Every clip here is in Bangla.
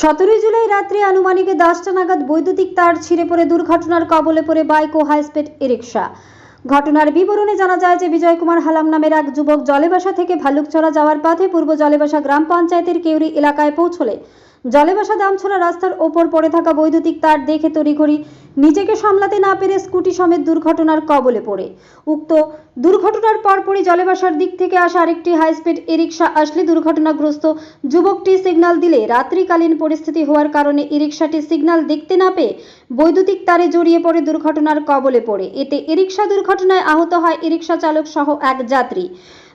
সতেরোই জুলাই রাত্রে আনুমানিক দশটা নাগাদ বৈদ্যুতিক তার ছিঁড়ে পড়ে দুর্ঘটনার কবলে পড়ে বাইক ও হাইস্পিড রিক্সা ঘটনার বিবরণে জানা যায় যে বিজয় কুমার হালাম নামের এক যুবক জলেবাসা থেকে ভালুকছড়া যাওয়ার পথে পূর্ব জলেবাসা গ্রাম পঞ্চায়েতের কেউরি এলাকায় পৌঁছলে। জলেবাসা দামছড়া রাস্তার ওপর পড়ে থাকা বৈদ্যুতিক তার দেখে তড়িঘড়ি নিজেকে সামলাতে না পেরে স্কুটি সমেত দুর্ঘটনার কবলে পড়ে। উক্ত দুর্ঘটনার পরপরই জলেবাসার দিক থেকে আসা আরেকটি হাইস্পিড ই রিক্সা আসলে দুর্ঘটনাগ্রস্ত যুবকটি সিগন্যাল দিলে রাত্রিকালীন পরিস্থিতি হওয়ার কারণে ই রিক্সাটি সিগন্যাল দেখতে না পেয়ে বৈদ্যুতিক তারে জড়িয়ে পড়ে দুর্ঘটনার কবলে পড়ে। এতে ই রিক্সা দুর্ঘটনায় আহত হয় ই রিক্সা চালক সহ এক যাত্রী।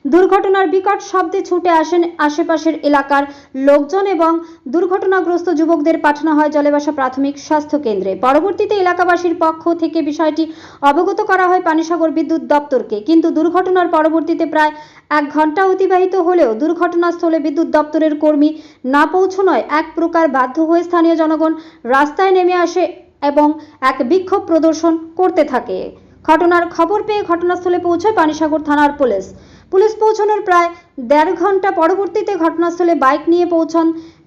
দুর্ঘটনার বিকট শব্দে ছুটে আসেন আশেপাশের এলাকার লোকজন এবং দুর্ঘটনাগ্রস্ত যুবকদের পাঠানো হয় জলেবাসা প্রাথমিক স্বাস্থ্য কেন্দ্রে। পরবর্তীতে এলাকাবাসীর পক্ষ থেকে বিষয়টি অবগত করা হয় পানিসাগর বিদ্যুৎ দপ্তরকে। কিন্তু দুর্ঘটনার পরবর্তীতে প্রায় এক ঘণ্টা অতিবাহিত হলেও দুর্ঘটনাস্থলে বিদ্যুৎ দপ্তরের কর্মী না পৌঁছানোয় এক প্রকার বাধ্য হয়ে স্থানীয় জনগণ রাস্তায় নেমে আসে এবং এক বিক্ষোভ প্রদর্শন করতে থাকে। ঘটনার খবর পেয়ে ঘটনাস্থলে পৌঁছায় পানিসাগর থানার পুলিশ। পুলিশ পৌঁছানোর প্রায় দেড় ঘণ্টা পরবর্তীতে ঘটনাস্থলে বাইক নিয়ে পৌঁছন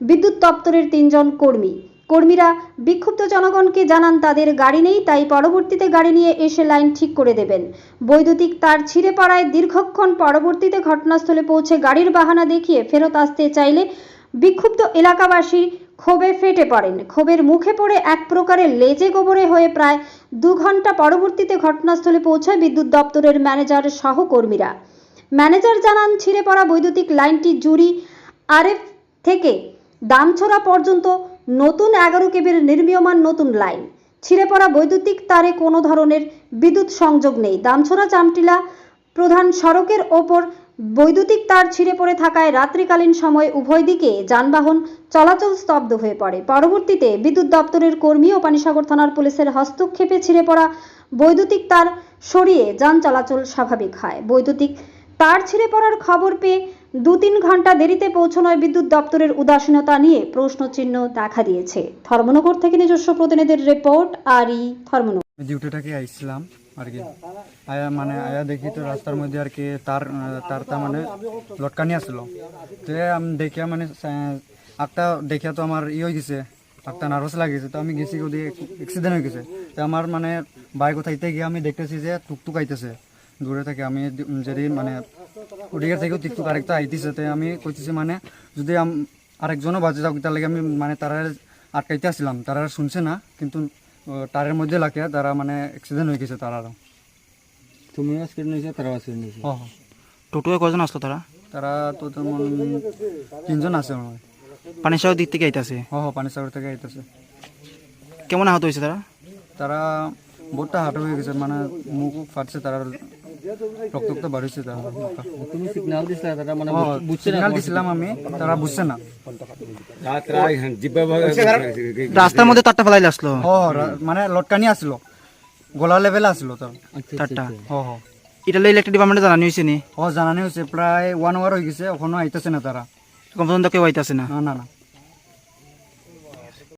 বিদ্যুৎ দপ্তরের তিনজন কর্মী। কর্মীরা বিক্ষুব্ধ জনগণকে জানান, তাদের গাড়ি নেই, তাই পরবর্তীতে গাড়ি নিয়ে এসে লাইন ঠিক করে দেবেন। বৈদ্যুতিক তার ছিঁড়ে পড়ায় দীর্ঘক্ষণ পরবর্তীতে ঘটনাস্থলে পৌঁছে গাড়ির বাহানা দেখিয়ে ফেরত আসতে চাইলে বিক্ষুব্ধ এলাকাবাসী ক্ষোভে ফেটে পড়েন। ক্ষোভের মুখে পড়ে এক প্রকারের লেজে গোবরে হয়ে প্রায় দু ঘণ্টা পরবর্তীতে ঘটনাস্থলে পৌঁছায় বিদ্যুৎ দপ্তরের ম্যানেজার সহকর্মীরা। ম্যানেজার জানান, ছিঁড়ে পড়া বৈদ্যুতিক লাইনটি জুরি আরএফ থেকে দামছড়া পর্যন্ত নতুন এগারো কেবির নির্মীয়মান নতুন লাইন। ছিঁড়ে পড়া বৈদ্যুতিক তারে কোনো ধরনের বিদ্যুৎ সংযোগ নেই। দামছড়া চামটিলা প্রধান সড়কের ওপর বৈদ্যুতিক তার ছিঁড়ে পড়ে থাকায় রাত্রিকালীন সময় উভয় দিকে যানবাহন চলাচল স্তব্ধ হয়ে পড়ে। পরবর্তীতে বিদ্যুৎ দপ্তরের কর্মী ও পানিসাগর থানার পুলিশের হস্তক্ষেপে ছিঁড়ে পড়া বৈদ্যুতিক তার সরিয়ে যান চলাচল স্বাভাবিক হয়। বৈদ্যুতিক তার ছিঁড়ে পড়ার খবর পেয়ে দু তিন ঘণ্টা দেরিতে পৌঁছানোয় বিদ্যুৎ দপ্তরের উদাসীনতা নিয়ে প্রশ্নচিহ্ন দেখা দিয়েছে। ধর্মনগর থেকে নিজস্ব প্রতিনিধির রিপোর্ট আরই ধর্মনগর। ডিউটিটাকে আইছিলাম আর কি। আয়া মানে আয়া দেখি তো রাস্তার মধ্যে আর কি তার আহ, তারটা মানে লটকানি আসলো। তো আমি দেখিয়া মানে একটা দেখিয়া তো আমার ই হয়ে গেছে একটা নার্ভাস লাগিয়েছে তো আমি গেছি ওদিকে অ্যাক্সিডেন্ট হয়ে গেছে। তো আমার মানে বাইক উঠাইতে গিয়ে আমি দেখতেছি যে টুকটুক আইতেছে। দূরে থেকে আমি যদি মানে ওদিকে থেকেও টুকটুক আরেকটা আইতেছে তো আমি কইতেছি মানে যদি আম- আরেকজনও বাজে যাক তার লাগে আমি মানে তারা আটকাইতে আসছিলাম। তারা শুনছে না কিন্তু ও, টারের মধ্যে লাগে তারা মানে অ্যাক্সিডেন্ট হয়ে গেছে তারা তুমিও অ্যাক্সিডেন্ট হয়েছে তারাও অ্যাক্সিডেন্ট হয়েছে। হ। টোটোয় কজন আসলো তারা? তারা তো তেমন তিনজন আছে মনে হয় পানিসাগর দিক থেকে আইতাছে? হ হ পানিসাগর থেকে আইতেছে। কেমন আহত হয়েছে তারা? তারা বহুতটা হাঁটু হয়ে গেছে মানে মুখ ফাটছে তারা রক্ত বাড়িছে তারা তুমি সিগন্যাল দিছিলে তারা মানে বুঝছে না দিছিলাম আমি তারা বুঝছে না। রাস্তার মধ্যে তারটা ফেলাইলে আসলো। হ মানে লটকানি আসলো। গলা লেভেল আসলো তার আচ্ছা, তারটা। হ হ। এটা ইলেকট্রিক ডিপার্টমেন্টে জানানি হয়েছে নি? হ জানানি হয়েছে প্রায় ওয়ান আওয়ার হয়ে গেছে এখনও আইতেছে না তারা। এখন পর্যন্ত কেউ আইতাছে না। না না না।